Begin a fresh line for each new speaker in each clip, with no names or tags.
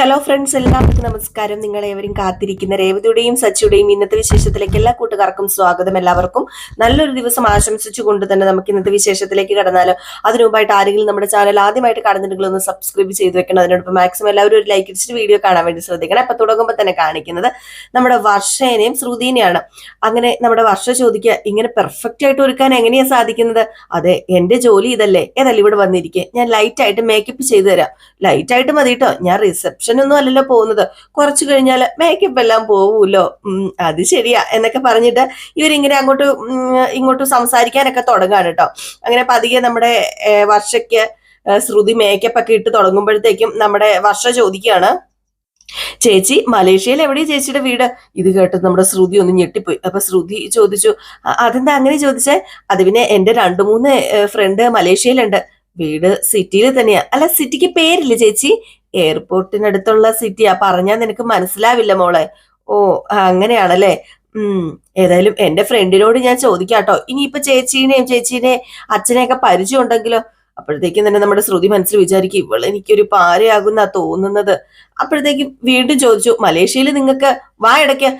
Hello friends എല്ലാവർക്കും നമസ്കാരം. നിങ്ങൾ നിങ്ങളേവരും കാത്തിരിക്കുന്ന രേവതിയുടെയും സച്ചിയുടെയും ഇന്നത്തെ വിശേഷത്തിലേക്ക് എല്ലാ കൂട്ടുകാർക്കും സ്വാഗതം എല്ലാവർക്കും. നല്ലൊരു ദിവസം ആശംസിച്ചുകൊണ്ട് തന്നെ നമുക്ക് ഇന്നത്തെ വിശേഷത്തിലേക്ക് കടന്നാലോ. അതിനുമ്പായിട്ട് ആരെങ്കിലും നമ്മുടെ ചാനൽ ആദ്യമായിട്ട് കടന്നിട്ടുണ്ടെങ്കിൽ ഒന്ന് സബ്സ്ക്രൈബ് ചെയ്ത് വെക്കണം. അതിനോടൊപ്പം മാക്സിമം എല്ലാവരും ഒരു ലൈക്ക് അടിച്ചിട്ട് വീഡിയോ കാണാൻ വേണ്ടി ശ്രദ്ധിക്കണം. അപ്പൊ തുടങ്ങുമ്പോൾ തന്നെ കാണിക്കുന്നത് നമ്മുടെ വർഷേനെയും ശ്രുതിനെയാണ്. അങ്ങനെ നമ്മുടെ വർഷ ചോദിക്കുക ഇങ്ങനെ പെർഫെക്റ്റ് ആയിട്ട് ഒരുക്കാൻ എങ്ങനെയാ സാധിക്കുന്നത്? അതെ എന്റെ ജോലി ഇതല്ലേ. ഏതല്ല ഇവിടെ വന്നിരിക്കെ? ഞാൻ ലൈറ്റ് ആയിട്ട് മേക്കപ്പ് ചെയ്തു തരാം. ലൈറ്റ് ആയിട്ട് മതി കേട്ടോ ഞാൻ റിസപ്ഷൻ ഒന്നും അല്ലല്ലോ പോകുന്നത്. കുറച്ചു കഴിഞ്ഞാൽ മേക്കപ്പ് എല്ലാം പോവുമല്ലോ അത് ശരിയാ എന്നൊക്കെ പറഞ്ഞിട്ട് ഇവരിങ്ങനെ അങ്ങോട്ട് ഇങ്ങോട്ട് സംസാരിക്കാനൊക്കെ തുടങ്ങാണ് കേട്ടോ അങ്ങനെ പതിയെ നമ്മുടെ വർഷയ്ക്ക് ശ്രുതി മേക്കപ്പ് ഒക്കെ ഇട്ട് തുടങ്ങുമ്പോഴത്തേക്കും നമ്മുടെ വർഷ ചോദിക്കുകയാണ് ചേച്ചി മലേഷ്യയിൽ എവിടെയാ ചേച്ചിയുടെ വീട്? ഇത് കേട്ടത് നമ്മുടെ ശ്രുതി ഒന്ന് ഞെട്ടിപ്പോയി. അപ്പൊ ശ്രുതി ചോദിച്ചു "അ- അതെന്താ അങ്ങനെ ചോദിച്ചേ? അത് പിന്നെ എന്റെ രണ്ടു മൂന്ന് ഫ്രണ്ട് മലേഷ്യയിലുണ്ട്. വീട് സിറ്റിയിൽ തന്നെയാ. അല്ല സിറ്റിക്ക് പേരില്ല ചേച്ചി? എയർപോർട്ടിനടുത്തുള്ള സിറ്റിയാ പറഞ്ഞാൽ നിനക്ക് മനസ്സിലാവില്ല മോളെ. ഓ അങ്ങനെയാണല്ലേ? ഉം ഏതായാലും എന്റെ ഫ്രണ്ടിനോട് ഞാൻ ചോദിക്കാട്ടോ. ഇനിയിപ്പൊ ചേച്ചീനെയും ചേച്ചീനെ അച്ഛനെയൊക്കെ പരിചയം ഉണ്ടെങ്കിലോ അപ്പോഴത്തേക്കും തന്നെ നമ്മുടെ ശ്രുതി മനസ്സിൽ വിചാരിക്കും ഇവൾ എനിക്കൊരു പാരയാകുന്ന തോന്നുന്നത്. അപ്പോഴത്തേക്കും വീണ്ടും ചോദിച്ചു മലേഷ്യയിൽ നിങ്ങൾക്ക് വായടയ്ക്ക്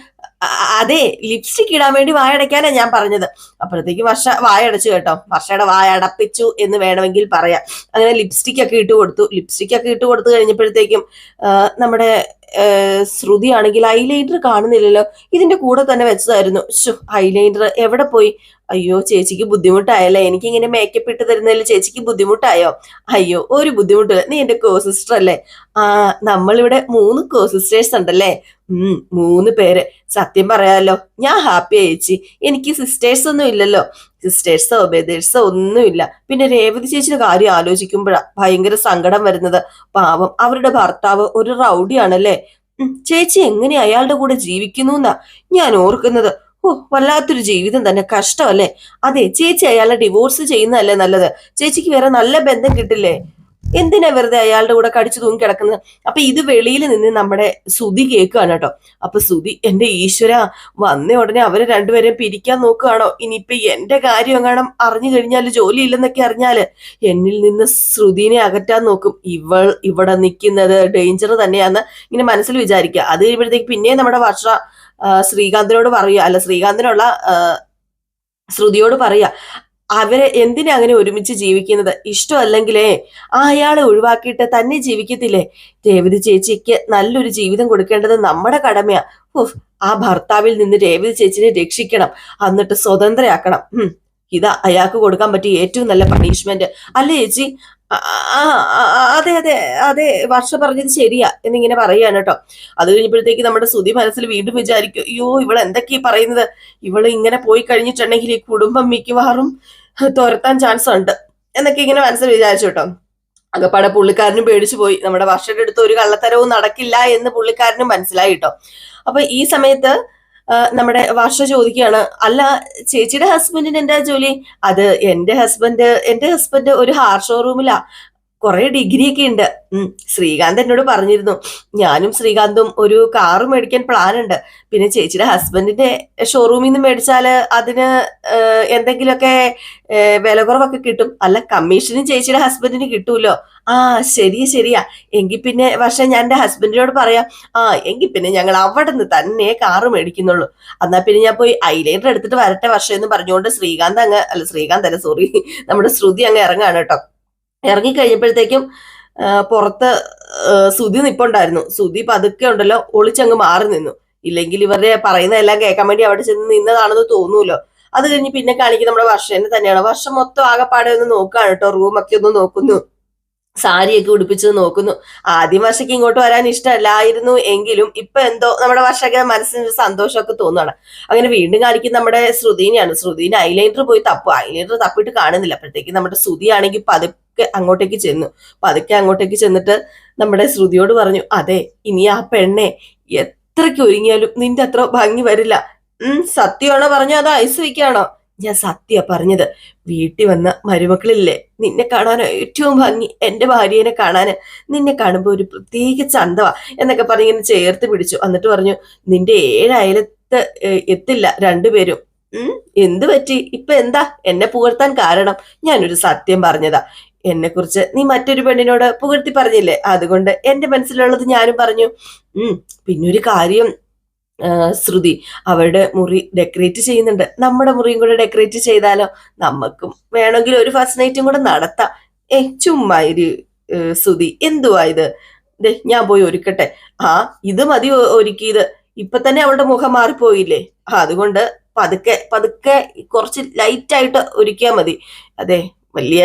അതെ ലിപ്സ്റ്റിക് ഇടാൻ വേണ്ടി വായടയ്ക്കാനാ ഞാൻ പറഞ്ഞത്. അപ്പോഴത്തേക്ക് വർഷ വായടച്ചു കേട്ടോ. വർഷയുടെ വായ അടപ്പിച്ചു എന്ന് വേണമെങ്കിൽ പറയാം. അങ്ങനെ ലിപ്സ്റ്റിക് ഒക്കെ ഇട്ട് കൊടുത്തു. ലിപ്സ്റ്റിക് ഒക്കെ ഇട്ട് കൊടുത്തു കഴിഞ്ഞപ്പോഴത്തേക്കും നമ്മുടെ ശ്രുതി ആണെങ്കിൽ ഹൈലൈറ്റർ കാണുന്നില്ലല്ലോ. ഇതിന്റെ കൂടെ തന്നെ വെച്ചതായിരുന്നു. ഷു ഹൈലൈറ്റർ എവിടെ പോയി? അയ്യോ ചേച്ചിക്ക് ബുദ്ധിമുട്ടായല്ലേ? എനിക്ക് ഇങ്ങനെ മേക്കപ്പ് ഇട്ട് തരുന്നതിൽ ചേച്ചിക്ക് ബുദ്ധിമുട്ടായോ? അയ്യോ ഒരു ബുദ്ധിമുട്ടില്ല. നീ എന്റെ കോ സിസ്റ്റർ അല്ലേ? ആ നമ്മളിവിടെ മൂന്ന് കോ സിസ്റ്റേഴ്സ് ഉണ്ടല്ലേ? ഉം മൂന്ന് പേര്. സത്യം പറയാലോ ഞാൻ ഹാപ്പി ചേച്ചി. എനിക്ക് സിസ്റ്റേഴ്സ് ഒന്നും ഇല്ലല്ലോ. സിസ്റ്റേഴ്സോ ബ്രദേഴ്സോ ഒന്നുമില്ല. പിന്നെ രേവതി ചേച്ചിയുടെ കാര്യം ആലോചിക്കുമ്പോഴാ ഭയങ്കര സങ്കടം വരുന്നത്. പാവം അവരുടെ ഭർത്താവ് ഒരു റൗഡിയാണല്ലേ ചേച്ചി എങ്ങനെ അയാളുടെ കൂടെ ജീവിക്കുന്നു എന്നാ ഞാൻ ഓർക്കുന്നത്. ഓ വല്ലാത്തൊരു ജീവിതം തന്നെ കഷ്ടമല്ലേ അതെ ചേച്ചി അയാളെ ഡിവോഴ്സ് ചെയ്യുന്നതല്ലേ നല്ലത്? ചേച്ചിക്ക് വേറെ നല്ല ബന്ധം കിട്ടില്ലേ? എന്തിനാ വെറുതെ അയാളുടെ കൂടെ കടിച്ചു തൂങ്ങി കിടക്കുന്നത്? അപ്പൊ ഇത് വെളിയിൽ നിന്ന് നമ്മുടെ സുതി കേൾക്കുകയാണ് കേട്ടോ. അപ്പൊ സുതി എന്റെ ഈശ്വര വന്ന ഉടനെ അവരെ രണ്ടുപേരെയും പിരിക്കാൻ നോക്കുകയാണോ? ഇനിയിപ്പൊ എന്റെ കാര്യം എങ്ങാനും അറിഞ്ഞു കഴിഞ്ഞാൽ ജോലി ഇല്ലെന്നൊക്കെ അറിഞ്ഞാൽ എന്നിൽ നിന്ന് ശ്രുതിനെ അകറ്റാൻ നോക്കും. ഇവൾ ഇവിടെ നിൽക്കുന്നത് ഡേഞ്ചർ തന്നെയാന്ന് ഇങ്ങനെ മനസ്സിൽ വിചാരിക്കുക. അത് കഴിയുമ്പോഴത്തേക്ക് പിന്നെ നമ്മുടെ വർഷ ശ്രീകാന്തിനോട് പറയുക അല്ല ശ്രീകാന്തിനുള്ള ശ്രുതിയോട് പറയുക അവരെ എന്തിനാ അങ്ങനെ ഒരുമിച്ച് ജീവിക്കുന്നത്? ഇഷ്ടമല്ലെങ്കിലേ ആ അയാളെ ഒഴിവാക്കിയിട്ട് തന്നെ ജീവിക്കത്തില്ലേ? രേവതി ചേച്ചിക്ക് നല്ലൊരു ജീവിതം കൊടുക്കേണ്ടത് നമ്മുടെ കടമയാ. ആ ഭർത്താവിൽ നിന്ന് രേവതി ചേച്ചിനെ രക്ഷിക്കണം എന്നിട്ട് സ്വതന്ത്രയാക്കണം. ഇതാ അയാൾക്ക് കൊടുക്കാൻ പറ്റിയ ഏറ്റവും നല്ല പണിഷ്മെന്റ് അല്ലേ ചേച്ചി? അതെ അതെ അതെ വർഷ പറഞ്ഞത് ശരിയാ എന്നിങ്ങനെ പറയാണ് കേട്ടോ. അത് കഴിഞ്ഞപ്പോഴത്തേക്ക് നമ്മുടെ സുതി മനസ്സിൽ വീണ്ടും വിചാരിക്കും അയ്യോ ഇവൾ എന്തൊക്കെയാ പറയുന്നത്? ഇവൾ ഇങ്ങനെ പോയി കഴിഞ്ഞിട്ടുണ്ടെങ്കിൽ ഈ കുടുംബം മിക്കവാറും തുരത്താൻ ചാൻസ് ഉണ്ട്. എന്നൊക്കെ ഇങ്ങനെ മനസ്സിൽ വിചാരിച്ചു കേട്ടോ. അകപ്പാടെ പുള്ളിക്കാരനും പേടിച്ചു പോയി. നമ്മുടെ വർഷയുടെ അടുത്ത് ഒരു കള്ളത്തരവും നടക്കില്ല എന്ന് പുള്ളിക്കാരനും മനസ്സിലായി കേട്ടോ. അപ്പൊ ഈ സമയത്ത് നമ്മുടെ വർഷ ചോദിക്കുകയാണ് അല്ല ചേച്ചിയുടെ ഹസ്ബൻഡിന് എന്താ ജോലി? അത് എന്റെ ഹസ്ബൻഡ് എന്റെ ഹസ്ബൻഡ് ഒരു ഹാർ ഷോറൂമിലാ. കുറെ ഡിഗ്രിയൊക്കെ ഉണ്ട് ശ്രീകാന്ത് എന്നോട് പറഞ്ഞിരുന്നു. ഞാനും ശ്രീകാന്തും ഒരു കാറ് മേടിക്കാൻ പ്ലാൻ ഉണ്ട് പിന്നെ ചേച്ചിയുടെ ഹസ്ബൻഡിന്റെ ഷോറൂമിൽ നിന്ന് മേടിച്ചാൽ അതിന് എന്തെങ്കിലുമൊക്കെ വില കുറവൊക്കെ കിട്ടും. അല്ല കമ്മീഷനും ചേച്ചിയുടെ ഹസ്ബൻഡിന് കിട്ടൂലോ? ആ ശരി ശരിയാ. എങ്കിൽ പിന്നെ പക്ഷെ ഞാൻ എന്റെ ഹസ്ബൻഡിനോട് പറയാം. ആ എങ്കിൽ പിന്നെ ഞങ്ങൾ അവിടെ നിന്ന് തന്നെ കാറ് മേടിക്കുന്നുള്ളൂ. എന്നാൽ പിന്നെ ഞാൻ പോയി ഐലൈനർ എടുത്തിട്ട് വരട്ടെ വർഷം എന്ന് പറഞ്ഞുകൊണ്ട് ശ്രീകാന്ത് അങ്ങ് അല്ല ശ്രീകാന്ത് അല്ല സോറി നമ്മുടെ ശ്രുതി അങ്ങ് ഇറങ്ങാണ് കേട്ടോ. ഇറങ്ങി കഴിഞ്ഞപ്പോഴത്തേക്കും ആ, പുറത്ത് സുതി നിപ്പുണ്ടായിരുന്നു. സുധി പതുക്കെ ഉണ്ടല്ലോ ഒളിച്ചങ്ങ് മാറി നിന്നു. ഇല്ലെങ്കിൽ ഇവരുടെ പറയുന്നതെല്ലാം കേൾക്കാൻ വേണ്ടി അവിടെ ചെന്ന് നിന്നതാണെന്ന് തോന്നൂലോ. അത് കഴിഞ്ഞ് പിന്നെ കാണിക്കുന്ന നമ്മുടെ വർഷനെ തന്നെയാണ്. വർഷം മൊത്തം ആകെപ്പാടെ ഒന്ന് നോക്കുകയാണ് കേട്ടോ. റൂമൊക്കെ ഒന്ന് നോക്കുന്നു. സാരിയൊക്കെ ഉടുപ്പിച്ചത് നോക്കുന്നു. ആദ്യം വർഷയ്ക്ക് ഇങ്ങോട്ട് വരാൻ ഇഷ്ടമല്ലായിരുന്നു എങ്കിലും ഇപ്പൊ എന്തോ നമ്മുടെ വർഷയ്ക്ക് മനസ്സിന് സന്തോഷമൊക്കെ തോന്നുകയാണ് അങ്ങനെ വീണ്ടും കാണിക്കുന്ന നമ്മുടെ ശ്രുതിനെയാണ്. ശ്രുതിന് ഐലൈനർ പോയി തപ്പു. ഐലൈനർ തപ്പിട്ട് കാണുന്നില്ല. അപ്പോഴത്തേക്ക് നമ്മുടെ ശ്രുതി ആണെങ്കിൽ പതുക്കെ അങ്ങോട്ടേക്ക് ചെന്നു. പതുക്കെ അങ്ങോട്ടേക്ക് ചെന്നിട്ട് നമ്മുടെ ശ്രുതിയോട് പറഞ്ഞു അതെ ഇനി ആ പെണ്ണെ എത്രയ്ക്ക് ഒരുങ്ങിയാലും നിന്റെ അത്ര ഭംഗി വരില്ല. ഉം സത്യമാണോ പറഞ്ഞോ അതോ ഐസ് വയ്ക്കാണോ? ഞാൻ സത്യ പറഞ്ഞത്. വീട്ടിൽ വന്ന മരുമക്കളില്ലേ നിന്നെ കാണാൻ ഏറ്റവും ഭംഗി എന്റെ ഭാര്യനെ കാണാൻ നിന്നെ കാണുമ്പോ ഒരു പ്രത്യേക ചന്തവ എന്നൊക്കെ പറഞ്ഞ് ഇങ്ങനെ ചേർത്ത് പിടിച്ചു. എന്നിട്ട് പറഞ്ഞു നിന്റെ ഏഴയലത്ത് എത്തില്ല രണ്ടുപേരും. ഉം എന്ത് പറ്റി? ഇപ്പൊ എന്താ? എന്നെ പുകഴ്ത്താൻ കാരണം ഞാനൊരു സത്യം പറഞ്ഞതാ. എന്നെ കുറിച്ച് നീ മറ്റൊരു പെണ്ണിനോട് പുകഴ്ത്തി പറഞ്ഞില്ലേ? അതുകൊണ്ട് എന്റെ മനസ്സിലുള്ളത് ഞാനും പറഞ്ഞു. ഉം പിന്നെ ഒരു കാര്യം ശ്രുതി അവരുടെ മുറി ഡെക്കറേറ്റ് ചെയ്യുന്നുണ്ട്. നമ്മുടെ മുറിയും കൂടെ ഡെക്കറേറ്റ് ചെയ്താലോ? നമുക്കും വേണമെങ്കിൽ ഒരു ഫസ്റ്റ് നൈറ്റും കൂടെ നടത്താം. ഏ ചുമ്മാ ഒരു ശ്രുതി. എന്തുവാ ഇത്? ഞാൻ പോയി ഒരുക്കട്ടെ. ആ ഇത് മതി ഒരുക്കിയത് ഇപ്പൊ തന്നെ അവളുടെ മുഖം മാറിപ്പോയില്ലേ? അതുകൊണ്ട് പതുക്കെ പതുക്കെ കുറച്ച് ലൈറ്റായിട്ട് ഒരുക്കിയാ മതി. അതെ വലിയ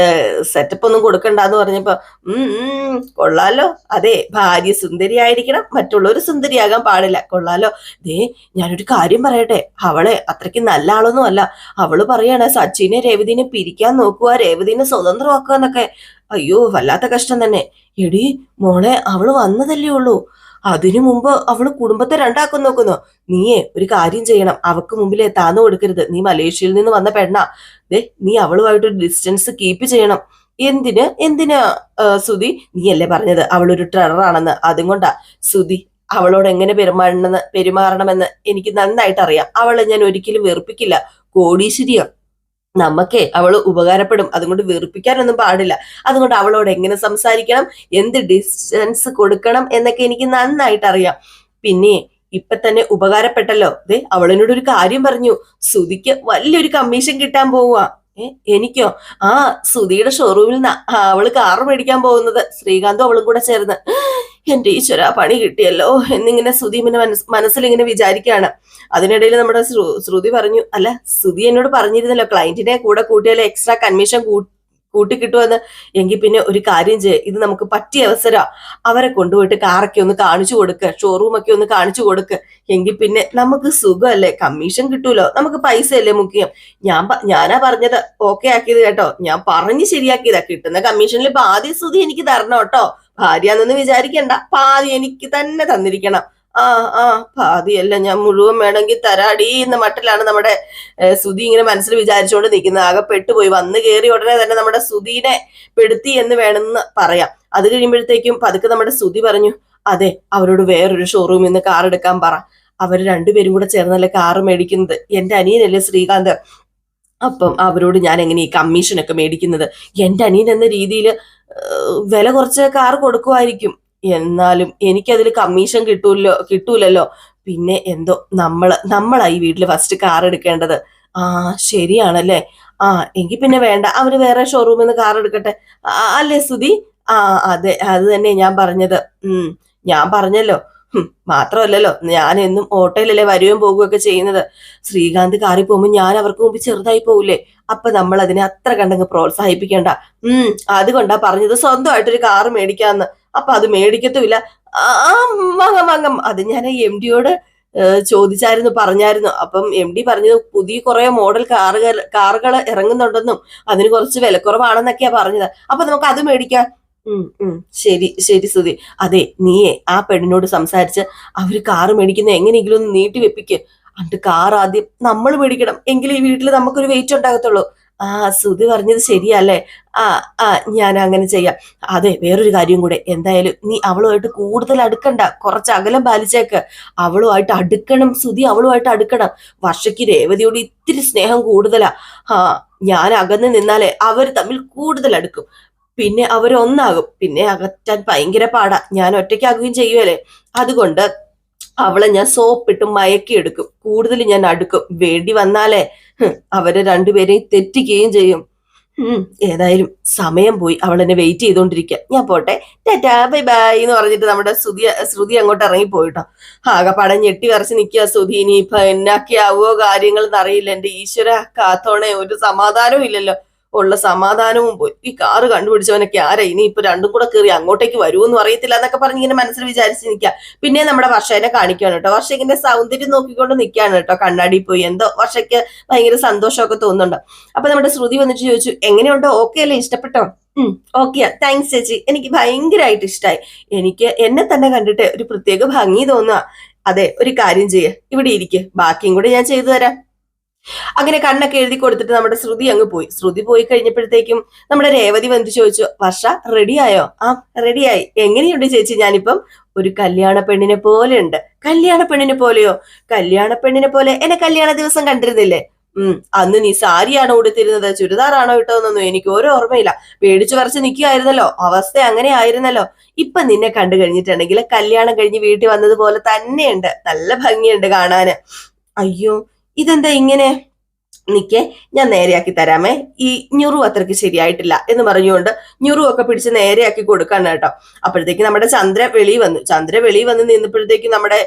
സെറ്റപ്പ് ഒന്നും കൊടുക്കണ്ടെന്ന് പറഞ്ഞപ്പോ ഉം ഉം, കൊള്ളാലോ. അതെ ഭാര്യ സുന്ദരിയായിരിക്കണം. മറ്റുള്ളവർ സുന്ദരിയാകാൻ പാടില്ല. കൊള്ളാലോ. ദേ ഞാനൊരു കാര്യം പറയട്ടെ. അവളെ അത്രയ്ക്ക് നല്ല ആളൊന്നും അല്ല. അവൾ പറയാണ് സച്ചിനെ രേവതിനെ പിരിക്കാൻ നോക്കുക രേവതിനെ സ്വതന്ത്രമാക്കുക എന്നൊക്കെ. അയ്യോ വല്ലാത്ത കഷ്ടം തന്നെ. എടി മോളെ അവൾ വന്നതല്ലേ ഉള്ളൂ. അതിനു മുമ്പ് അവൾ കുടുംബത്തെ രണ്ടാക്കാൻ നോക്കുന്നു. നീയേ ഒരു കാര്യം ചെയ്യണം. അവക്ക് മുമ്പിലേ താന്നു കൊടുക്കരുത്. നീ മലേഷ്യയിൽ നിന്ന് വന്ന പെണ്ണാ. ദേ നീ അവളുമായിട്ടൊരു ഡിസ്റ്റൻസ് കീപ്പ് ചെയ്യണം. എന്തിന്? എന്തിന് സുതി സുധി? നീയല്ലേ പറഞ്ഞത്. അവളൊരു ട്രെററാണെന്ന് അതും കൊണ്ടാ. സുധി അവളോട് എങ്ങനെ പെരുമാറണമെന്ന് പെരുമാറണമെന്ന് എനിക്ക് നന്നായിട്ട് അറിയാം അവളെ ഞാൻ ഒരിക്കലും വെറുപ്പിക്കില്ല. കോടീശ്വരിയോ. നമുക്കേ അവൾ ഉപകാരപ്പെടും. അതുകൊണ്ട് വെറുപ്പിക്കാനൊന്നും പാടില്ല. അതുകൊണ്ട് അവളോട് എങ്ങനെ സംസാരിക്കണം? എന്ത് ഡിസ്റ്റൻസ് കൊടുക്കണം? എന്നൊക്കെ എനിക്ക് നന്നായിട്ട് അറിയാം. പിന്നെ ഇപ്പൊ തന്നെ ഉപകാരപ്പെട്ടല്ലോ. ദേ അവളിനോട് ഒരു കാര്യം പറഞ്ഞു. സുതിക്ക് വലിയൊരു കമ്മീഷൻ കിട്ടാൻ പോവുക എനിക്കോ? ആ സുധിയുടെ ഷോറൂമിൽ നിന്ന് അവൾ കാറ് മേടിക്കാൻ പോകുന്നത്. ശ്രീകാന്തും അവളും കൂടെ ചേർന്ന് എന്റെ ഈശ്വര പണി കിട്ടിയല്ലോ എന്നിങ്ങനെ സുധി ഇങ്ങനെ മനസ് മനസ്സിൽ ഇങ്ങനെ വിചാരിക്കുകയാണ്. അതിനിടയിൽ നമ്മുടെ ശ്രു- ശ്രുതി പറഞ്ഞു അല്ല സുധി എന്നോട് പറഞ്ഞിരുന്നല്ലോ ക്ലയന്റിനെ കൂടെ കൂട്ടിയാൽ എക്സ്ട്രാ കമ്മീഷൻ കൂട്ടി കിട്ടുമെന്ന് എങ്കിൽ പിന്നെ ഒരു കാര്യം ചെയ്യ. ഇത് നമുക്ക് പറ്റിയ അവസരം. അവരെ കൊണ്ടുപോയിട്ട് കാറൊക്കെ ഒന്ന് കാണിച്ചു കൊടുക്ക്. ഷോറൂമൊക്കെ ഒന്ന് കാണിച്ചു കൊടുക്ക്. എങ്കിൽ പിന്നെ നമുക്ക് സുഖമല്ലേ? കമ്മീഷൻ കിട്ടൂലോ? നമുക്ക് പൈസ അല്ലേ മുഖ്യം? ഞാൻ ഞാനാ പറഞ്ഞത്. ഓക്കെ ആക്കിയത് കേട്ടോ. ഞാൻ പറഞ്ഞ് ശരിയാക്കിയതാ. കിട്ടുന്ന കമ്മീഷനിൽ പാതി സ്തുതി എനിക്ക് തരണം കേട്ടോ. ഭാര്യ വിചാരിക്കണ്ട. പാതി എനിക്ക് തന്നെ തന്നിരിക്കണം. ആ ആ പാതിയല്ല ഞാൻ മുഴുവൻ വേണമെങ്കിൽ തരാടി എന്ന മട്ടിലാണ് നമ്മുടെ സുധി ഇങ്ങനെ മനസ്സിൽ വിചാരിച്ചുകൊണ്ട് നിൽക്കുന്നത്. ആകെ പെട്ടുപോയി. വന്ന് കയറി ഉടനെ തന്നെ നമ്മുടെ സുധീനെ പെടുത്തി എന്ന് വേണമെന്ന് പറയാം. അത് കഴിയുമ്പോഴത്തേക്കും പതുക്കെ നമ്മുടെ സുധി പറഞ്ഞു അതെ അവരോട് വേറൊരു ഷോറൂമിൽ നിന്ന് കാർ എടുക്കാൻ പറ. അവർ രണ്ടുപേരും കൂടെ ചേർന്നല്ലേ കാറ് മേടിക്കുന്നത്? എന്റെ അനിയനല്ലേ ശ്രീകാന്ത്? അപ്പം അവരോട് ഞാൻ എങ്ങനെ ഈ കമ്മീഷനൊക്കെ മേടിക്കുന്നത്? എന്റെ അനിയൻ എന്ന രീതിയിൽ വില കുറച്ച് കാർ കൊടുക്കുമായിരിക്കും എന്നാലും എനിക്കതിൽ കമ്മീഷൻ കിട്ടൂല്ലോ കിട്ടൂലല്ലോ. പിന്നെ എന്തോ നമ്മൾ നമ്മളാ ഈ വീട്ടിൽ ഫസ്റ്റ് കാർ എടുക്കേണ്ടത്. ആ ശരിയാണല്ലേ? ആ എങ്കിൽ പിന്നെ വേണ്ട. അവർ വേറെ ഷോറൂമിൽ നിന്ന് കാർ എടുക്കട്ടെ. അല്ലേ സുധി? ആ അതെ അത് തന്നെ ഞാൻ പറഞ്ഞത്. ഉം ഞാൻ പറഞ്ഞല്ലോ. മാത്രമല്ലല്ലോ ഞാൻ എന്നും ഓട്ടോയിലല്ലേ വരുകയും പോകുകയൊക്കെ ചെയ്യുന്നത്. ശ്രീകാന്ത് കാറി പോകുമ്പോൾ ഞാൻ അവർക്ക് മുമ്പ് ചെറുതായി പോകില്ലേ അപ്പൊ നമ്മൾ അതിനെ അത്ര കണ്ടങ്ങ് പ്രോത്സാഹിപ്പിക്കേണ്ട. ഉം അതുകൊണ്ടാ പറഞ്ഞത് സ്വന്തമായിട്ടൊരു കാറ് മേടിക്കാന്ന്. അപ്പൊ അത് മേടിക്കത്തുമില്ല. ആ വാങ്ങാം വാങ്ങാം. അത് ഞാൻ എം ഡിയോട് ചോദിച്ചായിരുന്നു പറഞ്ഞായിരുന്നു. അപ്പം എം ഡി പറഞ്ഞത് പുതിയ കുറെ മോഡൽ കാറുകൾ കാറുകൾ ഇറങ്ങുന്നുണ്ടെന്നും അതിന് കുറച്ച് വിലക്കുറവാണെന്നൊക്കെയാ പറഞ്ഞത്. അപ്പൊ നമുക്ക് അത് മേടിക്കാം. ശരി ശരി സുധി. അതെ നീയെ ആ പെണ്ണിനോട് സംസാരിച്ച് അവർ കാറ് മേടിക്കുന്ന എങ്ങനെയെങ്കിലും ഒന്ന് നീട്ടി വെപ്പിക്ക്. അണ്ട് കാർ ആദ്യം നമ്മൾ മേടിക്കണം. എങ്കിൽ ഈ വീട്ടിൽ നമുക്കൊരു വെയിറ്റ് ഉണ്ടാകത്തുള്ളൂ. ആ സുധി പറഞ്ഞത് ശരിയല്ലേ? ആ ആ ഞാൻ അങ്ങനെ ചെയ്യാം. അതെ വേറൊരു കാര്യം കൂടെ. എന്തായാലും നീ അവളുമായിട്ട് കൂടുതൽ അടുക്കണ്ട. കുറച്ച് അകലം പാലിച്ചേക്ക്. അവളുമായിട്ട് അടുക്കണം സുധി അവളുമായിട്ട് അടുക്കണം. വർഷയ്ക്ക് രേവതിയോട് ഇത്തിരി സ്നേഹം കൂടുതലാ. ആ ഞാൻ അകന്ന് നിന്നാലേ അവർ തമ്മിൽ കൂടുതൽ അടുക്കും. പിന്നെ അവരൊന്നാകും. പിന്നെ അകറ്റാൻ ഭയങ്കര പാടാ. ഞാൻ ഒറ്റയ്ക്കാകുകയും ചെയ്യുമല്ലേ അതുകൊണ്ട് അവളെ ഞാൻ സോപ്പിട്ട് മയക്കിയെടുക്കും. കൂടുതൽ ഞാൻ അടുക്കും. വേണ്ടി വന്നാലേ അവരെ രണ്ടുപേരെയും തെറ്റിക്കുകയും ചെയ്യും. ഏതായാലും സമയം പോയി. അവൾ എന്നെ വെയിറ്റ് ചെയ്തുകൊണ്ടിരിക്കുക ഞാൻ പോട്ടെ. ടാറ്റാ ബൈ ബൈ എന്ന് പറഞ്ഞിട്ട് നമ്മുടെ ശ്രുതി ശ്രുതി അങ്ങോട്ട് ഇറങ്ങി പോയിട്ടോ ആകെപ്പാടെ ഞെട്ടി വരച്ച് നിൽക്കുക ശ്രുതി. ഇനിയിപ്പൊ എന്നൊക്കെ ആവുമോ കാര്യങ്ങൾ എന്നറിയില്ല എന്റെ ഈശ്വര കാത്തോണെ ഒരു സമാധാനവും ഇല്ലല്ലോ. ഉള്ള സമാധാനവും പോയി. ഈ കാറ് കണ്ടുപിടിച്ചവനൊക്കെ ആരാ? ഇനി ഇപ്പൊ രണ്ടും കൂടെ കയറി അങ്ങോട്ടേക്ക് വരുമെന്നും അറിയത്തില്ല എന്നൊക്കെ പറഞ്ഞ് ഇങ്ങനെ മനസ്സിൽ വിചാരിച്ച് നിൽക്കുക പിന്നെ നമ്മുടെ വർഷേനെ കാണിക്കുകയാണ് കേട്ടോ. വർഷ ഇങ്ങനെ സൗന്ദര്യം നോക്കിക്കൊണ്ട് നിൽക്കുകയാണ് കേട്ടോ കണ്ണാടി പോയി. എന്തോ വർഷയ്ക്ക് ഭയങ്കര സന്തോഷമൊക്കെ തോന്നുന്നുണ്ട്. അപ്പൊ നമ്മുടെ ശ്രുതി വന്നിട്ട് ചോദിച്ചു എങ്ങനെയുണ്ടോ? ഓക്കെ അല്ലേ? ഇഷ്ടപ്പെട്ടോ? ഉം ഓക്കെയാ താങ്ക്സ് ചേച്ചി. എനിക്ക് ഭയങ്കരമായിട്ട് ഇഷ്ടമായി എനിക്ക് എന്നെ തന്നെ കണ്ടിട്ട് ഒരു പ്രത്യേക ഭംഗി തോന്നുക. അതെ ഒരു കാര്യം ചെയ്യേ. ഇവിടെ ഇരിക്കുക ബാക്കിയും കൂടെ ഞാൻ ചെയ്തു തരാം. അങ്ങനെ കണ്ണൊക്കെ എഴുതി കൊടുത്തിട്ട് നമ്മുടെ ശ്രുതി അങ്ങ് പോയി. ശ്രുതി പോയി കഴിഞ്ഞപ്പോഴത്തേക്കും നമ്മുടെ രേവതി വന്ന് ചോദിച്ചു വർഷ റെഡിയായോ ആ റെഡിയായി എങ്ങനെയുണ്ട് ചേച്ചി? ഞാനിപ്പം ഒരു കല്യാണ പെണ്ണിനെ പോലെ ഉണ്ട് കല്യാണ പെണ്ണിനെ പോലെയോ? കല്യാണ പെണ്ണിനെ പോലെ. എന്നെ കല്യാണ ദിവസം കണ്ടിരുന്നില്ലേ? ഉം അന്ന് നീ സാരിയാണോ ഉടുത്തിരുന്നത്? ചുരിദാറാണോ ഇട്ടതെന്നൊന്നും എനിക്ക് ഒരു ഓർമ്മയില്ല. പേടിച്ചു വരച്ച് നിൽക്കുകയായിരുന്നല്ലോ അവസ്ഥ അങ്ങനെ ആയിരുന്നല്ലോ. ഇപ്പൊ നിന്നെ കണ്ടു കഴിഞ്ഞിട്ടുണ്ടെങ്കിൽ കല്യാണം കഴിഞ്ഞ് വീട്ടിൽ വന്നതുപോലെ തന്നെയുണ്ട്. നല്ല ഭംഗിയുണ്ട് കാണാന്. അയ്യോ ഇതെന്താ ഇങ്ങനെ? നിക്കേ ഞാൻ നേരെയാക്കി തരാമേ. ഈ ഞുറു അത്രയ്ക്ക് ശരിയായിട്ടില്ല എന്ന് പറഞ്ഞുകൊണ്ട് ഞുറു ഒക്കെ പിടിച്ച് നേരെയാക്കി കൊടുക്കാണ് കേട്ടോ. അപ്പോഴത്തേക്ക് നമ്മുടെ ചന്ദ്ര വെളി വന്നു. ചന്ദ്ര വെളി വന്ന് നിന്നപ്പോഴത്തേക്ക് നമ്മുടെ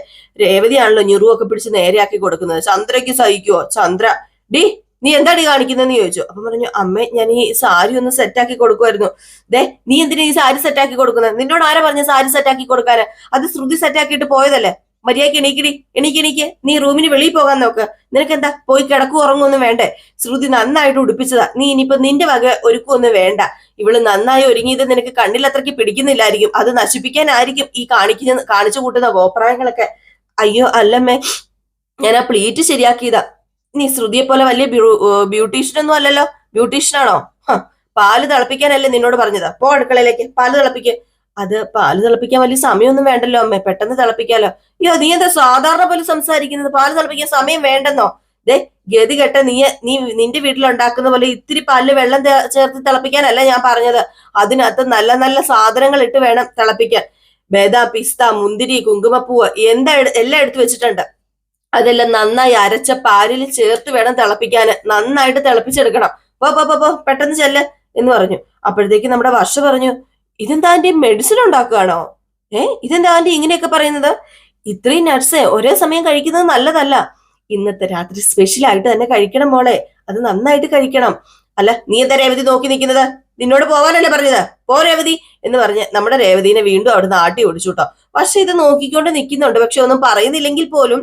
രേവതിയാണല്ലോ ഞുറു ഒക്കെ പിടിച്ച് നേരെയാക്കി കൊടുക്കുന്നത്. ചന്ദ്രയ്ക്ക് സഹിക്കുവോ? ചന്ദ്ര ഡി നീ എന്താടി കാണിക്കുന്നതെന്ന് ചോദിച്ചു. അപ്പൊ പറഞ്ഞു അമ്മ ഞാൻ ഈ സാരി ഒന്ന് സെറ്റാക്കി കൊടുക്കുമായിരുന്നു ദേ നീ എന്തിനാ ഈ സാരി സെറ്റാക്കി കൊടുക്കുന്നത്? നിന്നോട് ആരാ പറഞ്ഞ സാരി സെറ്റാക്കി കൊടുക്കാന്? അത് ശ്രുതി സെറ്റാക്കിയിട്ട് പോയതല്ലേ? മര്യാദയ്ക്ക് എണീക്കടി എണീക്ക് എണീക്ക്. നീ റൂമിന് വെളിയിൽ പോകാൻ നോക്ക്. നിനക്ക് എന്താ പോയി കിടക്കു ഉറങ്ങുമൊന്നും വേണ്ടേ? ശ്രുതി നന്നായിട്ട് ഉടുപ്പിച്ചതാ. നീ ഇനിയിപ്പോ നിന്റെ വക ഒരുക്കൊന്നും വേണ്ട. ഇവൾ നന്നായി ഒരുങ്ങിയത് നിനക്ക് കണ്ണിൽ അത്രയ്ക്ക് പിടിക്കുന്നില്ലായിരിക്കും. അത് നശിപ്പിക്കാനായിരിക്കും ഈ കാണിക്കുന്ന കാണിച്ചു കൂട്ടുന്ന ഗോപ്രായങ്ങളൊക്കെ. അയ്യോ അല്ലമ്മേ. ഞാൻ ആ പ്ലീറ്റ് ശരിയാക്കിയതാ. നീ ശ്രുതിയെ പോലെ വലിയ ബ്യൂട്ടീഷ്യൻ ഒന്നും അല്ലല്ലോ. ബ്യൂട്ടീഷ്യനാണോ? പാൽ തിളപ്പിക്കാനല്ലേ നിന്നോട് പറഞ്ഞതാ. പോ അടുക്കളയിലേക്ക്. പാൽ തിളപ്പിക്ക്. അത് പാൽ തിളപ്പിക്കാൻ വലിയ സമയമൊന്നും വേണ്ടല്ലോ അമ്മേ. പെട്ടെന്ന് തിളപ്പിക്കാലോ. അയ്യോ നീ എന്താ സാധാരണ പോലെ സംസാരിക്കുന്നത്? പാൽ തിളപ്പിക്കാൻ സമയം വേണ്ടെന്നോ? ദേ ഗതി കെട്ട നീ നീ നിന്റെ വീട്ടിലുണ്ടാക്കുന്ന പോലെ ഇത്തിരി പാലിൽ വെള്ളം ചേർത്ത് തിളപ്പിക്കാനല്ല ഞാൻ പറഞ്ഞത്. അതിനകത്ത് നല്ല നല്ല സാധനങ്ങൾ ഇട്ട് വേണം തിളപ്പിക്കാൻ. ബേദ പിസ്ത മുന്തിരി കുങ്കുമപ്പൂവ് എന്താ എല്ലാം എടുത്തു വെച്ചിട്ടുണ്ട്. അതെല്ലാം നന്നായി അരച്ച പാലിൽ ചേർത്ത് വേണം തിളപ്പിക്കാന് നന്നായിട്ട് തിളപ്പിച്ചെടുക്കണം. പോ പോ പെട്ടെന്ന് ചെല്ല് എന്ന് പറഞ്ഞു. അപ്പോഴത്തേക്ക് നമ്മുടെ വർഷ പറഞ്ഞു ഇതെന്താ ആന്റി മെഡിസിൻ ഉണ്ടാക്കുകയാണോ? ഏ ഇതെന്താ ആന്റി ഇങ്ങനെയൊക്കെ പറയുന്നത്? ഇത്രയും നഴ്സ് ഒരേ സമയം കഴിക്കുന്നത് നല്ലതല്ല. ഇന്നത്തെ രാത്രി സ്പെഷ്യൽ ആയിട്ട് തന്നെ കഴിക്കണം മോളെ. അത് നന്നായിട്ട് കഴിക്കണം. അല്ല നീ എന്താ രേവതി നോക്കി നിൽക്കുന്നത്? നിന്നോട് പോവാനല്ലേ പറഞ്ഞത്? പോ രേവതി എന്ന് പറഞ്ഞ് നമ്മുടെ രേവതിനെ വീണ്ടും അവിടെ ആട്ടി ഓടിച്ചു കേട്ടോ. പക്ഷെ ഇത് നോക്കിക്കൊണ്ട് നിൽക്കുന്നുണ്ട്. പക്ഷെ ഒന്നും പറയുന്നില്ലെങ്കിൽ പോലും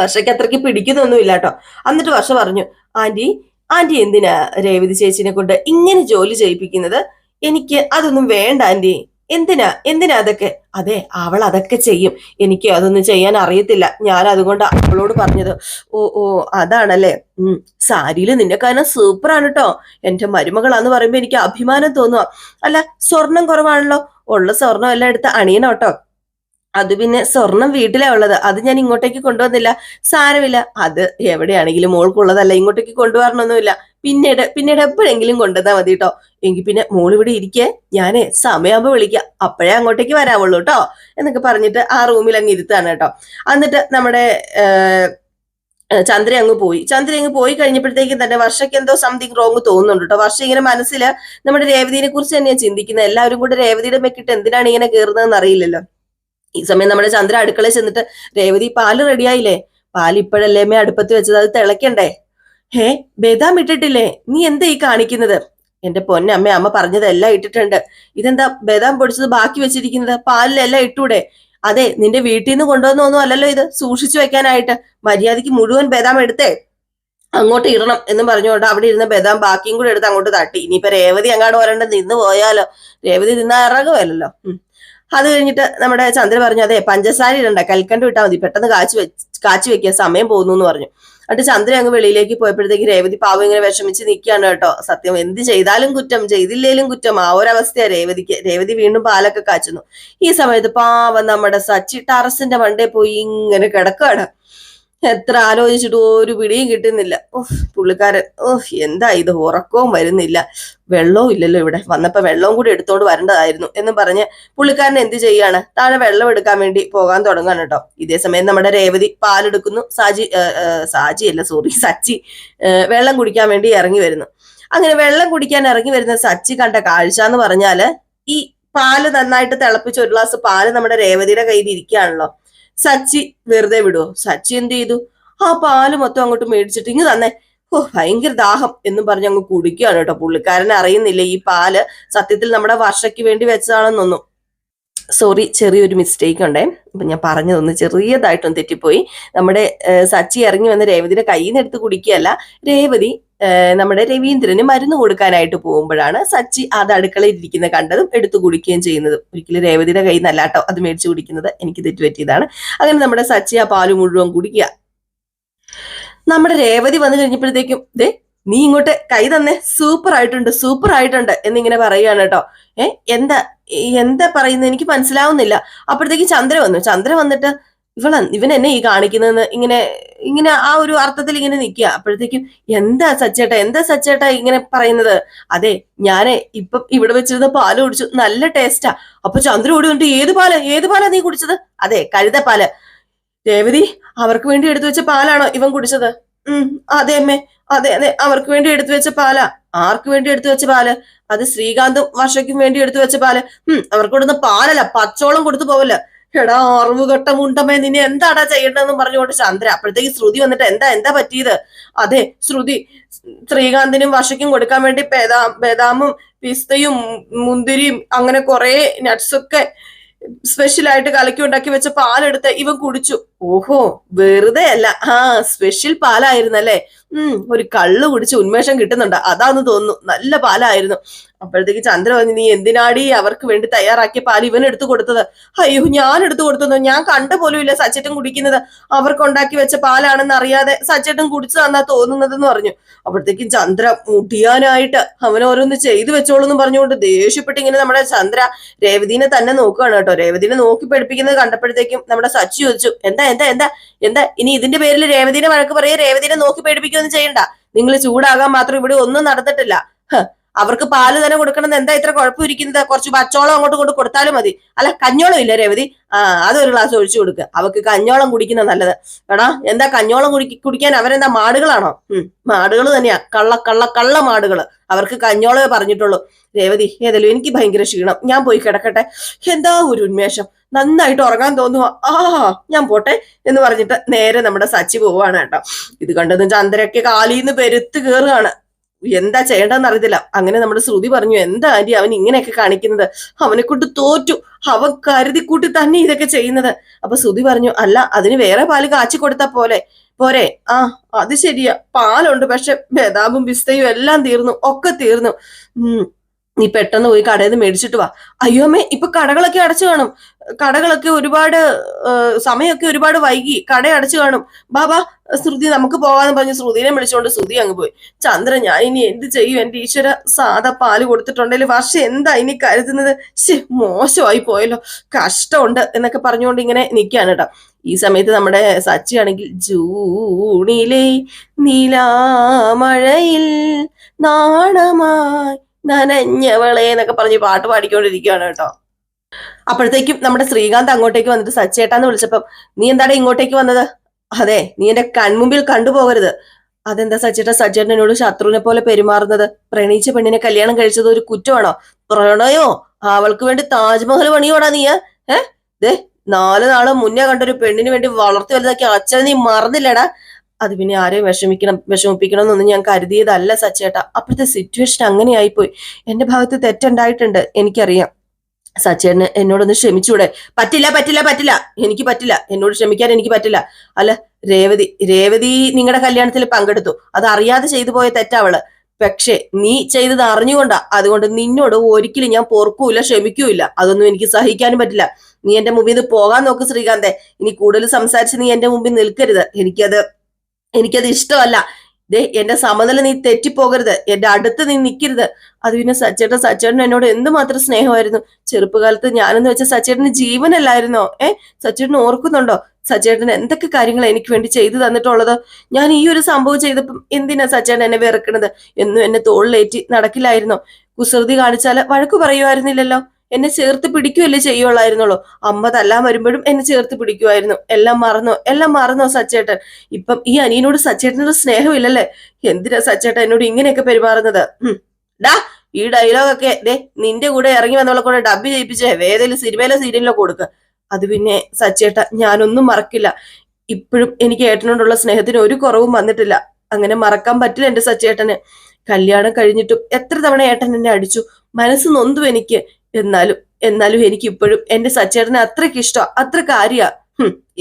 വർഷയ്ക്ക് അത്രയ്ക്ക് പിടിക്കുന്നൊന്നുമില്ല കേട്ടോ. എന്നിട്ട് വർഷ പറഞ്ഞു ആന്റി ആന്റി എന്തിനാ രേവതി ചേച്ചിനെ കൊണ്ട് ഇങ്ങനെ ജോലി ചെയ്യിപ്പിക്കുന്നത്? എനിക്ക് അതൊന്നും വേണ്ട ആന്റി. എന്തിനാ? എന്തിനാ അതൊക്കെ? അതെ അവൾ അതൊക്കെ ചെയ്യും. എനിക്ക് അതൊന്നും ചെയ്യാൻ അറിയത്തില്ല. ഞാൻ അതുകൊണ്ട് അവളോട് പറഞ്ഞത് ഓ ഓ അതാണല്ലേ? ഉം സാരിയിൽ നിന്റെ കാരണം സൂപ്പറാണ് കേട്ടോ എന്റെ മരുമകളാന്ന് പറയുമ്പോ എനിക്ക് അഭിമാനം തോന്നുക അല്ല സ്വർണം കുറവാണല്ലോ? ഉള്ള സ്വർണം എല്ലാം എടുത്ത് അണിയണം കേട്ടോ അത് പിന്നെ സ്വർണം വീട്ടിലാ ഉള്ളത്. അത് ഞാൻ ഇങ്ങോട്ടേക്ക് കൊണ്ടുവന്നില്ല. സാരമില്ല. അത് എവിടെയാണെങ്കിലും മോൾക്കുള്ളതല്ല. ഇങ്ങോട്ടേക്ക് കൊണ്ടുവരണമൊന്നുമില്ല. പിന്നീട് പിന്നീട് എപ്പോഴെങ്കിലും കൊണ്ടുവന്നാ മതി കേട്ടോ എങ്കിൽ പിന്നെ മോൾ ഇവിടെ ഇരിക്കേ. ഞാനേ സമയമാകുമ്പോ വിളിക്കാം. അപ്പോഴേ അങ്ങോട്ടേക്ക് വരാവുള്ളൂ കേട്ടോ എന്നൊക്കെ പറഞ്ഞിട്ട് ആ റൂമിൽ അങ്ങ് ഇരുത്താണ് കേട്ടോ എന്നിട്ട് നമ്മുടെ ചന്ദ്ര അങ്ങ് പോയി. ചന്ദ്ര അങ്ങ് പോയി കഴിഞ്ഞപ്പോഴത്തേക്കും തന്നെ വർഷയ്ക്ക് എന്തോ സംതിങ് റോങ് തോന്നുന്നുണ്ട് കേട്ടോ വർഷ ഇങ്ങനെ മനസ്സിൽ നമ്മുടെ രേവതിനെ കുറിച്ച് തന്നെയാണ് ചിന്തിക്കുന്നത് എല്ലാവരും കൂടെ രേവതിയുടെ മെക്കിട്ട് എന്തിനാണ് ഇങ്ങനെ കയറുന്നതെന്ന് അറിയില്ലല്ലോ. ഈ സമയം നമ്മുടെ ചന്ദ്ര അടുക്കളയിൽ ചെന്നിട്ട് രേവതി പാൽ റെഡിയായില്ലേ പാൽ ഇപ്പോഴല്ലേ മേ അടുപ്പത്ത് വെച്ചത്? അത് തിളക്കണ്ടേ ഹേ ബദാം ഇട്ടിട്ടില്ലേ? നീ എന്താ ഈ കാണിക്കുന്നത്? എന്റെ പൊന്നെ അമ്മ അമ്മ പറഞ്ഞതെല്ലാം ഇട്ടിട്ടുണ്ട്. ഇതെന്താ ബദാം പൊടിച്ചത് ബാക്കി വെച്ചിരിക്കുന്നത്? പാലിലെല്ലാം ഇട്ടൂടെ? അതെ നിന്റെ വീട്ടിൽ നിന്ന് കൊണ്ടുവന്നൊന്നും അല്ലല്ലോ ഇത്. സൂക്ഷിച്ചു വെക്കാനായിട്ട്. മര്യാദയ്ക്ക് മുഴുവൻ ബദാം എടുത്തേ. അങ്ങോട്ട് ഇടണം എന്ന് പറഞ്ഞുകൊണ്ട് അവിടെ ഇരുന്ന ബദാം ബാക്കിയും കൂടെ എടുത്ത് അങ്ങോട്ട് തട്ടി. ഇനിയിപ്പോ രേവതി അങ്ങോട്ട് വരണ്ട നിന്ന് പോയാലോ? രേവതി നിന്നാ ഇറങ്ങുമല്ലോ. അത് കഴിഞ്ഞിട്ട് നമ്മുടെ ചന്ദ്ര പറഞ്ഞു അതെ പഞ്ചസാര ഇടണ്ട കൽക്കണ്ട് വിട്ടാൽ മതി പെട്ടെന്ന് കാച്ചു വെച്ച് കാച്ചി വെക്കുക സമയം പോകുന്നു എന്ന് പറഞ്ഞു. എന്നിട്ട് ചന്ദ്ര അങ്ങ് വെളിയിലേക്ക് പോയപ്പോഴത്തേക്ക് രേവതി പാവം ഇങ്ങനെ വിഷമിച്ച് നിൽക്കുകയാണ് കേട്ടോ. സത്യം എന്ത് ചെയ്താലും കുറ്റം ചെയ്തില്ലേലും കുറ്റം ആ ഒരവസ്ഥയാണ് രേവതിക്ക്. രേവതി വീണ്ടും പാലൊക്കെ കാച്ചുന്നു. ഈ സമയത്ത് പാവം നമ്മുടെ സച്ചി ടറസിന്റെ മണ്ടേ പോയി ഇങ്ങനെ കിടക്കുകയാണ്. എത്ര ആലോചിച്ചിട്ട് ഒരു പിടിയും കിട്ടുന്നില്ല. ഓഹ് പുള്ളിക്കാരൻ ഓഹ് എന്താ ഇത്? ഉറക്കവും വരുന്നില്ല. വെള്ളവും ഇല്ലല്ലോ ഇവിടെ. വന്നപ്പോ വെള്ളവും കൂടി എടുത്തോണ്ട് വരേണ്ടതായിരുന്നു എന്ന് പറഞ്ഞ് പുള്ളിക്കാരൻ എന്ത് ചെയ്യാണ്? താഴെ വെള്ളം എടുക്കാൻ വേണ്ടി പോകാൻ തുടങ്ങാണ് കേട്ടോ. ഇതേ സമയം നമ്മുടെ രേവതി പാലെടുക്കുന്നു. സാജി സാജി അല്ല സോറി സച്ചി വെള്ളം കുടിക്കാൻ വേണ്ടി ഇറങ്ങി വരുന്നു. അങ്ങനെ വെള്ളം കുടിക്കാൻ ഇറങ്ങി വരുന്ന സച്ചി കണ്ട കാഴ്ച എന്ന് പറഞ്ഞാൽ ഈ പാൽ നന്നായിട്ട് തിളപ്പിച്ച് ഒരു ഗ്ലാസ് പാൽ നമ്മുടെ രേവതിയുടെ കയ്യിൽ ഇരിക്കുകയാണല്ലോ. സച്ചി വെറുതെ വിടുവോ? സച്ചി എന്ത് ചെയ്തു? ആ പാൽ മൊത്തം അങ്ങോട്ട് മേടിച്ചിട്ട് ഇങ്ങ് തന്നെ. ഓ ഭയങ്കര ദാഹം എന്നും പറഞ്ഞ് അങ്ങ് കുടിക്കുകയാണ് കേട്ടോ. പുള്ളിക്കാരൻ അറിയുന്നില്ല ഈ പാൽ സത്യത്തിൽ നമ്മുടെ വർഷയ്ക്ക് വേണ്ടി വെച്ചതാണെന്നൊന്നും. സോറി ചെറിയൊരു മിസ്റ്റേക്ക് ഉണ്ടേ. അപ്പൊ ഞാൻ പറഞ്ഞതൊന്ന് ചെറിയതായിട്ടൊന്ന് തെറ്റിപ്പോയി. നമ്മുടെ സച്ചി ഇറങ്ങി വന്ന രേവതിയുടെ കയ്യിൽ നിന്ന് എടുത്ത് കുടിക്കുകയല്ല. രേവതി നമ്മുടെ രവീന്ദ്രന് മരുന്ന് കൊടുക്കാനായിട്ട് പോകുമ്പോഴാണ് സച്ചി അത് അടുക്കളയിൽ ഇരിക്കുന്ന കണ്ടതും എടുത്തു കുടിക്കുകയും ചെയ്യുന്നത്. ഒരിക്കലും രേവതിയുടെ കയ്യിൽ നിന്നല്ല കേട്ടോ അത് മേടിച്ചു കുടിക്കുന്നത്. എനിക്ക് തെറ്റുപറ്റിയതാണ്. അങ്ങനെ നമ്മുടെ സച്ചി ആ പാൽ മുഴുവൻ കുടിക്കുക. നമ്മുടെ രേവതി വന്നു കഴിഞ്ഞപ്പോഴത്തേക്കും ദേ നീ ഇങ്ങോട്ട് കൈ തന്നെ. സൂപ്പർ ആയിട്ടുണ്ട് സൂപ്പർ ആയിട്ടുണ്ട് എന്നിങ്ങനെ പറയുകയാണ് കേട്ടോ. ഏഹ് എന്താ എന്താ പറയുന്നത് എനിക്ക് മനസ്സിലാവുന്നില്ല. അപ്പോഴത്തേക്ക് ചന്ദ്ര വന്നു. ചന്ദ്ര വന്നിട്ട് ഇവള ഇവൻ എന്നെ ഈ കാണിക്കുന്നതെന്ന് ഇങ്ങനെ ഇങ്ങനെ ആ ഒരു അർത്ഥത്തിൽ ഇങ്ങനെ നിൽക്കുക അപ്പോഴത്തേക്കും എന്താ സച്ചേട്ട എന്താ സച്ചേട്ട ഇങ്ങനെ പറയുന്നത്? അതെ ഞാൻ ഇപ്പം ഇവിടെ വെച്ചിരുന്ന പാൽ കുടിച്ചു. നല്ല ടേസ്റ്റാ. അപ്പൊ ചന്ദ്ര ഓടി കൊണ്ട് ഏത് പാൽ ഏത് പാലാ നീ കുടിച്ചത്? അതെ കഴുത പാൽ. രേവതി അവർക്ക് വേണ്ടി എടുത്തു വെച്ച പാലാണോ ഇവൻ കുടിച്ചത്? ഉം അതെ അമ്മേ. അതെ അതെ അവർക്ക് വേണ്ടി എടുത്തു വെച്ച പാലാ. ആർക്ക് വേണ്ടി എടുത്തു വെച്ച പാൽ? അത് ശ്രീകാന്തും വർഷയ്ക്കും വേണ്ടി എടുത്തു വെച്ച പാൽ. ഉം അവർക്ക് കൊടുത്ത പാലല്ല പച്ചോളം കൊടുത്തു പോവല്ല എടാ അറിവ് കെട്ട മുണ്ടമ്മേ നിന്നെ എന്താടാ ചെയ്യേണ്ടതെന്ന് പറഞ്ഞുകൊണ്ട് ചന്ദ്ര അപ്പോഴത്തേക്ക് ശ്രുതി വന്നിട്ട് എന്താ എന്താ പറ്റിയത്? അതെ ശ്രുതി ശ്രീകാന്തിനും വർഷയ്ക്കും കൊടുക്കാൻ വേണ്ടി ബദാ ബദാമും പിസ്തയും മുന്തിരിയും അങ്ങനെ കുറെ നട്ട്സൊക്കെ സ്പെഷ്യൽ ആയിട്ട് കലക്കി ഉണ്ടാക്കി വെച്ച പാലെടുത്ത് ഇവൻ കുടിച്ചു. ഓഹോ വെറുതെ അല്ല. ആ സ്പെഷ്യൽ പാലായിരുന്നല്ലേ ഉം ഒരു കള്ള് കുടിച്ച് ഉന്മേഷം കിട്ടുന്നുണ്ട്. അതാന്ന് തോന്നുന്നു. നല്ല പാലായിരുന്നു. അപ്പോഴത്തേക്ക് ചന്ദ്ര പറഞ്ഞു നീ എന്തിനാടി അവർക്ക് വേണ്ടി തയ്യാറാക്കിയ പാൽ ഇവൻ എടുത്തു കൊടുത്തത്? അയ്യോ ഞാൻ എടുത്തു കൊടുത്തത്? ഞാൻ കണ്ട പോലും ഇല്ല സച്ചേട്ടൻ കുടിക്കുന്നത്. അവർക്ക് ഉണ്ടാക്കി വെച്ച പാലാണെന്ന് അറിയാതെ സച്ചേട്ടൻ കുടിച്ചതാന്നാ തോന്നുന്നതെന്ന് പറഞ്ഞു. അപ്പോഴത്തേക്കും ചന്ദ്ര മുടിയാനായിട്ട് അവൻ ഓരോന്ന് ചെയ്തു വെച്ചോളൂ എന്ന് പറഞ്ഞുകൊണ്ട് ദേഷ്യപ്പെട്ട് ഇങ്ങനെ നമ്മുടെ ചന്ദ്ര രേവതിനെ തന്നെ നോക്കുകയാണ് കേട്ടോ. രേവതിനെ നോക്കി പഠിപ്പിക്കുന്നത് കണ്ടപ്പോഴത്തേക്കും നമ്മുടെ സച്ചി ചോദിച്ചു എന്താ എന്താ എന്താ എന്താ? ഇനി ഇതിന്റെ പേരിൽ രേവതിനെ വഴക്ക് പറയുക രേവതിനെ നോക്കി പേടിപ്പിക്കുകയൊന്നും ചെയ്യണ്ട. നിങ്ങൾ ചൂടാകാൻ മാത്രം ഇവിടെ ഒന്നും നടന്നിട്ടില്ല. അവർക്ക് പാൽ തന്നെ കൊടുക്കണം എന്താ ഇത്ര കുഴപ്പമിരിക്കുന്നത് കുറച്ച് പച്ചോളം അങ്ങോട്ട് കൊണ്ട് കൊടുത്താലും മതി. അല്ല കഞ്ഞോളം ഇല്ല രേവതി? ആ അതൊരു ഗ്ലാസ് ഒഴിച്ചു കൊടുക്കുക അവർക്ക് കഞ്ഞോളം കുടിക്കുന്ന നല്ലത്. എടാ എന്താ കഞ്ഞോളം കുടി കുടിക്കാൻ അവരെന്താ മാടുകളാണോ? ഉം മാടുകൾ തന്നെയാ. കള്ള കള്ള കള്ള മാടുകൾ അവർക്ക് കഞ്ഞോളമേ പറഞ്ഞിട്ടുള്ളൂ. രേവതി ഏതായാലും എനിക്ക് ഭയങ്കര ക്ഷീണം. ഞാൻ പോയി കിടക്കട്ടെ. എന്താ ഒരു ഉന്മേഷം? നന്നായിട്ട് ഉറങ്ങാൻ തോന്നുക ആ ഞാൻ പോട്ടെ എന്ന് പറഞ്ഞിട്ട് നേരെ നമ്മുടെ സച്ചി പോവാണ് കേട്ടോ. ഇത് കണ്ടതും ചന്ദ്രയ്ക്ക് കാലിന്ന് പെരുത്ത് കയറുകയാണ് എന്താ ചെയ്യേണ്ടതെന്ന് അറിയത്തില്ല. അങ്ങനെ നമ്മുടെ ശ്രുതി പറഞ്ഞു എന്താ ആന്റി അവൻ ഇങ്ങനെയൊക്കെ കാണിക്കുന്നത്? അവനെ കൊണ്ട് തോറ്റു. അവൻ കരുതി കൂട്ടി തന്നെ ഇതൊക്കെ ചെയ്യുന്നത്. അപ്പൊ ശ്രുതി പറഞ്ഞു അല്ല അതിന് വേറെ പാൽ കാച്ചി കൊടുത്ത പോലെ. പോരെ. ആ അത് ശരിയാ. പാലുണ്ട് പക്ഷെ ബദാമും പിസ്തയും എല്ലാം തീർന്നു. ഒക്കെ തീർന്നു. നീ പെട്ടെന്ന് പോയി കടയിൽ നിന്ന് മേടിച്ചിട്ട് വാ. അയ്യോ അമ്മേ ഇപ്പൊ കടകളൊക്കെ അടച്ചു കാണും. കടകളൊക്കെ ഒരുപാട് സമയമൊക്കെ ഒരുപാട് വൈകി. കട അടച്ചു കാണും. ബാബാ ശ്രുതി നമുക്ക് പോവാന്ന് പറഞ്ഞ് ശ്രുതിനെ വിളിച്ചുകൊണ്ട് ശ്രുതി അങ്ങ് പോയി. ചന്ദ്ര ഞാൻ ഇനി എന്ത് ചെയ്യും? എന്റെ ഈശ്വര സാധാ പാൽ കൊടുത്തിട്ടുണ്ടെങ്കിൽ വർഷം എന്താ ഇനി കരുതുന്നത്? ശേ മോശമായി പോയല്ലോ. കഷ്ടമുണ്ട് എന്നൊക്കെ പറഞ്ഞുകൊണ്ട് ഇങ്ങനെ നിൽക്കുകയാണ് കേട്ടോ ഈ സമയത്ത് നമ്മുടെ സച്ചി ആണെങ്കിൽ ജൂണിലെ നിലാമഴയിൽ നാണമായി നനഞ്ഞവളെ എന്നൊക്കെ പറഞ്ഞ് പാട്ട് പാടിക്കൊണ്ടിരിക്കുകയാണ് കേട്ടോ. അപ്പോഴത്തേക്കും നമ്മുടെ ശ്രീകാന്ത് അങ്ങോട്ടേക്ക് വന്നിട്ട് സച്ചേട്ടാന്ന് വിളിച്ചപ്പം നീ എന്താണ് ഇങ്ങോട്ടേക്ക് വന്നത്? അതെ നീ എന്റെ കൺമുമ്പിൽ കണ്ടുപോകരുത്. അതെന്താ സച്ചേട്ട സച്ചേട്ടൻ എന്നോട് ശത്രുവിനെ പോലെ പെരുമാറുന്നത്? പ്രണയിച്ച പെണ്ണിനെ കല്യാണം കഴിച്ചത് ഒരു കുറ്റമാണോ? പ്രണയോ? അവൾക്ക് വേണ്ടി താജ്മഹൽ പണിയോടാ നീ ഏ? ദേ നാല് നാൾ മുന്നേ കണ്ടൊരു പെണ്ണിന് വേണ്ടി വളർത്തി വലുതാക്കി അച്ഛൻ നീ മറന്നില്ലടാ. അത് പിന്നെ ആരെയും വിഷമിക്കണം വിഷമിപ്പിക്കണം എന്നൊന്നും ഞാൻ കരുതിയതല്ല സച്ചേട്ടാ. അപ്പോഴത്തെ സിറ്റുവേഷൻ അങ്ങനെ ആയിപ്പോയി എന്റെ ഭാഗത്ത് തെറ്റുണ്ടായിട്ടുണ്ട് എനിക്കറിയാം. സച്ചേട്ടന് എന്നോടൊന്ന് ക്ഷമിച്ചൂടെ. പറ്റില്ല പറ്റില്ല പറ്റില്ല. എനിക്ക് പറ്റില്ല. എന്നോട് ക്ഷമിക്കാൻ എനിക്ക് പറ്റില്ല. അല്ല രേവതി രേവതി നിങ്ങളുടെ കല്യാണത്തിൽ പങ്കെടുത്തു. അത് അറിയാതെ ചെയ്തു പോയ തെറ്റാവൾ. പക്ഷെ നീ ചെയ്തത് അറിഞ്ഞുകൊണ്ടാ. അതുകൊണ്ട് നിന്നോട് ഒരിക്കലും ഞാൻ പൊറുക്കൂല ക്ഷമിക്കൂല അതൊന്നും എനിക്ക് സഹിക്കാനും പറ്റില്ല. നീ എന്റെ മുമ്പിൽ നിന്ന് പോകാൻ നോക്ക് ശ്രീകാന്തെ. ഇനി കൂടുതൽ സംസാരിച്ച് നീ എന്റെ മുമ്പിൽ നിൽക്കരുത്. എനിക്കത് എനിക്കത് ഇഷ്ടമല്ല. ദേ എന്റെ സമനില നീ തെറ്റിപ്പോകരുത്. എന്റെ അടുത്ത് നീ നിൽക്കരുത് അത് പിന്നെ സച്ചേട്ടൻ സച്ചേട്ടൻ എന്നോട് എന്തുമാത്രം സ്നേഹമായിരുന്നു. ചെറുപ്പകാലത്ത് ഞാനെന്ന് വെച്ചാൽ സച്ചേട്ടന് ജീവനല്ലായിരുന്നോ? ഏ സച്ചേട്ടൻ ഓർക്കുന്നുണ്ടോ? സച്ചേട്ടൻ എന്തൊക്കെ കാര്യങ്ങൾ എനിക്ക് വേണ്ടി ചെയ്തു തന്നിട്ടുള്ളത്? ഞാൻ ഈ ഒരു സംഭവം ചെയ്തപ്പം എന്തിനാ സച്ചേട്ടൻ എന്നെ വെറുക്കണത്? എന്നും എന്നെ തോളിലേറ്റി നടക്കില്ലായിരുന്നോ? കുസൃതി കാണിച്ചാൽ വഴക്കു പറയുമായിരുന്നില്ലല്ലോ എന്നെ ചേർത്ത് പിടിക്കുകയല്ലേ ചെയ്യുള്ളായിരുന്നുള്ളൂ അമ്മ തല്ലാൻ വരുമ്പോഴും എന്നെ ചേർത്ത് പിടിക്കുമായിരുന്നു എല്ലാം മറന്നോ? എല്ലാം മറന്നോ സച്ചേട്ടൻ? ഇപ്പം ഈ അനിയനോട് സച്ചേട്ടനോട് സ്നേഹമില്ലല്ലേ? എന്തിനാ സച്ചേട്ടൻ എന്നോട് ഇങ്ങനെയൊക്കെ പെരുമാറുന്നത്? ഡാ ഈ ഡയലോഗൊക്കെ ദേ നിന്റെ കൂടെ ഇറങ്ങി വന്നവളെ കൂടെ ഡബ് ചെയ്യിപ്പിച്ചേ വേദയിൽ സിനിമയിലെ സീരിയലിലോ കൊടുക്ക. അത് പിന്നെ സച്ചേട്ട ഞാനൊന്നും മറക്കില്ല. ഇപ്പോഴും എനിക്ക് ഏട്ടനോടുള്ള സ്നേഹത്തിന് ഒരു കുറവും വന്നിട്ടില്ല. അങ്ങനെ മറക്കാൻ പറ്റില്ല എന്റെ സച്ചേട്ടന്. കല്യാണം കഴിഞ്ഞിട്ടും എത്ര തവണ ഏട്ടൻ എന്നെ അടിച്ചു? മനസ്സ് നൊന്തു എനിക്ക്. എന്നാലും എന്നാലും എനിക്ക് ഇപ്പോഴും എന്റെ സച്ചേട്ടനെ അത്രയ്ക്ക് ഇഷ്ടം അത്ര കാര്യ.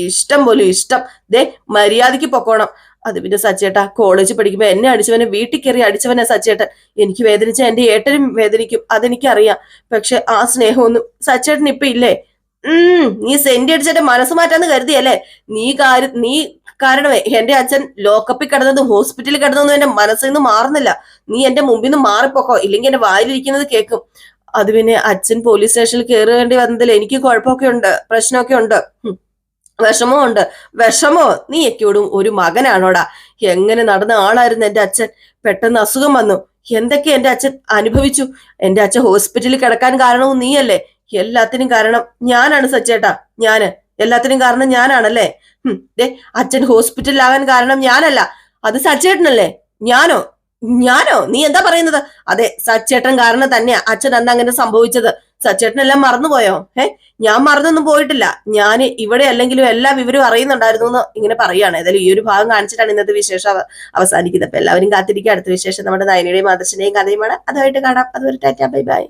ഇഷ്ടം പോലും ഇഷ്ടം. ദേ മര്യാദയ്ക്ക് പൊക്കോണം. അത് പിന്നെ സച്ചേട്ടാ കോളേജിൽ പഠിക്കുമ്പോ എന്നെ അടിച്ചവനെ വീട്ടിൽ കയറി അടിച്ചവനെ സച്ചേട്ടൻ. എനിക്ക് വേദനിച്ച എന്റെ ഏട്ടനും വേദനിക്കും അതെനിക്കറിയാം. പക്ഷെ ആ സ്നേഹമൊന്നും സച്ചേട്ടൻ ഇപ്പൊ ഇല്ലേ? ഉം നീ സെന്റി അടിച്ചെന്റെ മനസ്സ് മാറ്റാന്ന് കരുതിയല്ലേ? നീ കാര്യം നീ കാരണമേ എന്റെ അച്ഛൻ ലോക്കപ്പിൽ കിടന്നതും ഹോസ്പിറ്റലിൽ കിടന്നതും എന്റെ മനസ്സിൽ നിന്ന് മാറുന്നില്ല. നീ എന്റെ മുമ്പിൽ നിന്ന് മാറിപ്പോക്കോ ഇല്ലെങ്കിൽ എന്റെ വായിലിരിക്കുന്നത് കേൾക്കും അത് പിന്നെ അച്ഛൻ പോലീസ് സ്റ്റേഷനിൽ കയറേണ്ടി വന്നതിൽ എനിക്ക് കുഴപ്പമൊക്കെ ഉണ്ട് പ്രശ്നമൊക്കെ ഉണ്ട് വിഷമോ? ഉണ്ട് വിഷമോ നീ എക്കോടും ഒരു മകനാണോടാ? എങ്ങനെ നടന്ന ആളായിരുന്നു എന്റെ അച്ഛൻ? പെട്ടെന്ന് അസുഖം വന്നു. എന്തൊക്കെ എന്റെ അച്ഛൻ അനുഭവിച്ചു? എന്റെ അച്ഛൻ ഹോസ്പിറ്റലിൽ കിടക്കാൻ കാരണവും നീയല്ലേ? എല്ലാത്തിനും കാരണം ഞാനാണ് സച്ചേട്ടാ. ഞാൻ. എല്ലാത്തിനും കാരണം ഞാനാണല്ലേ? ദേ അച്ഛൻ ഹോസ്പിറ്റലിലാകാൻ കാരണം ഞാനല്ല. അത് സച്ചേട്ടനല്ലേ? ഞാനോ? ഞാനോ? നീ എന്താ പറയുന്നത്? അതെ സച്ചേട്ടൻ കാരണം തന്നെയാ അച്ഛൻ അന്ന് അങ്ങനെ സംഭവിച്ചത്. സച്ചേട്ടനെല്ലാം മറന്നുപോയോ? ഏ ഞാൻ മറന്നൊന്നും പോയിട്ടില്ല. ഞാൻ ഇവിടെ അല്ലെങ്കിലും എല്ലാ വിവരവും അറിയുന്നുണ്ടായിരുന്നു എന്ന് ഇങ്ങനെ പറയുകയാണ്. ഏതായാലും ഈ ഒരു ഭാഗം കാണിച്ചിട്ടാണ് ഇന്നത്തെ വിശേഷം അവ- അവസാനിക്കുന്നത്. അപ്പൊ എല്ലാവരും കാത്തിരിക്കുക. അടുത്ത വിശേഷം നമ്മുടെ നയനയുടെയും ആദർശിന്റെയും കഥയുമാണ്. അതുമായിട്ട് കാണാം. അതുവരെ ടാറ്റാ ബൈ ബൈ.